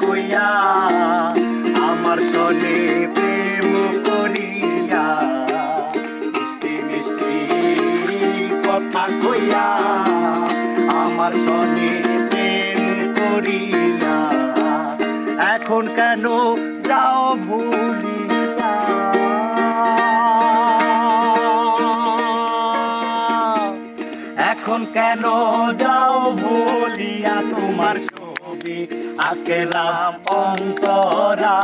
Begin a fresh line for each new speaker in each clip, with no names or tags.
কইয়া, আমার সনে প্রেম করিয়া, মিষ্টি মিষ্টি কথা কইয়া, আমার সনে প্রেম করিয়া। এখন কেন যাও ভুলিয়া? এখন কেন যাও ভুলিয়া তোমার ছবি আকেলাম অন্তরা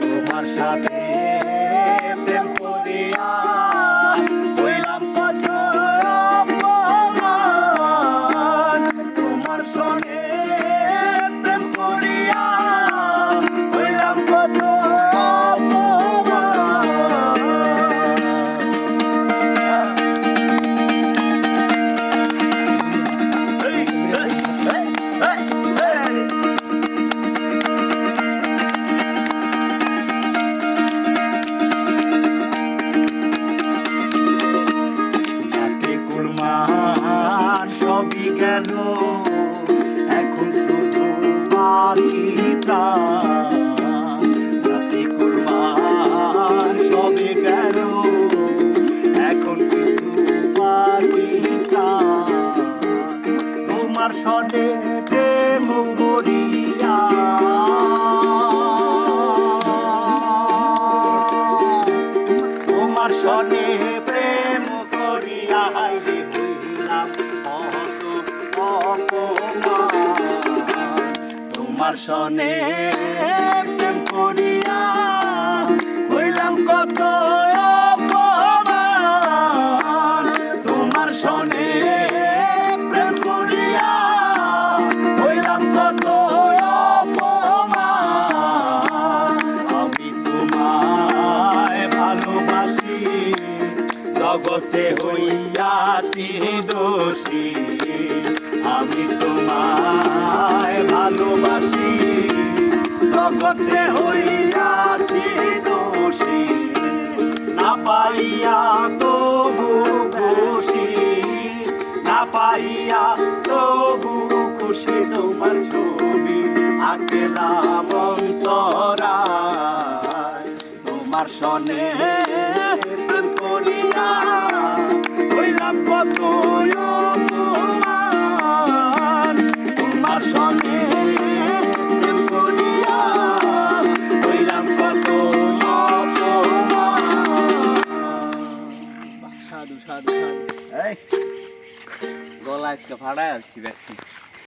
তোমার সাথে সবই গেল। এখন শুধু বাড়ি প্রাণ। যাতে কুরমান সবই গেল। এখন বাকি প্রাণ। তোমার সনে তোমার সনে প্রেম করিয়া হইলাম কত তোমার সনে প্রেম করিয়া হইলাম কত আমি তোমায় ভালোবাসি, জগতে হইয়াছি দোষী। আমি তোমায় জগতে হইয়াছি দোষী। না পাইয়া তবু খুশি। না পাইয়া তবু খুশি তোমার ছবি আঁকলাম অন্তরায়। তোমার সনে প্রেম করিয়া হইলাম কত
গলা আজকে ফাড়ায় আছি ব্যক্তি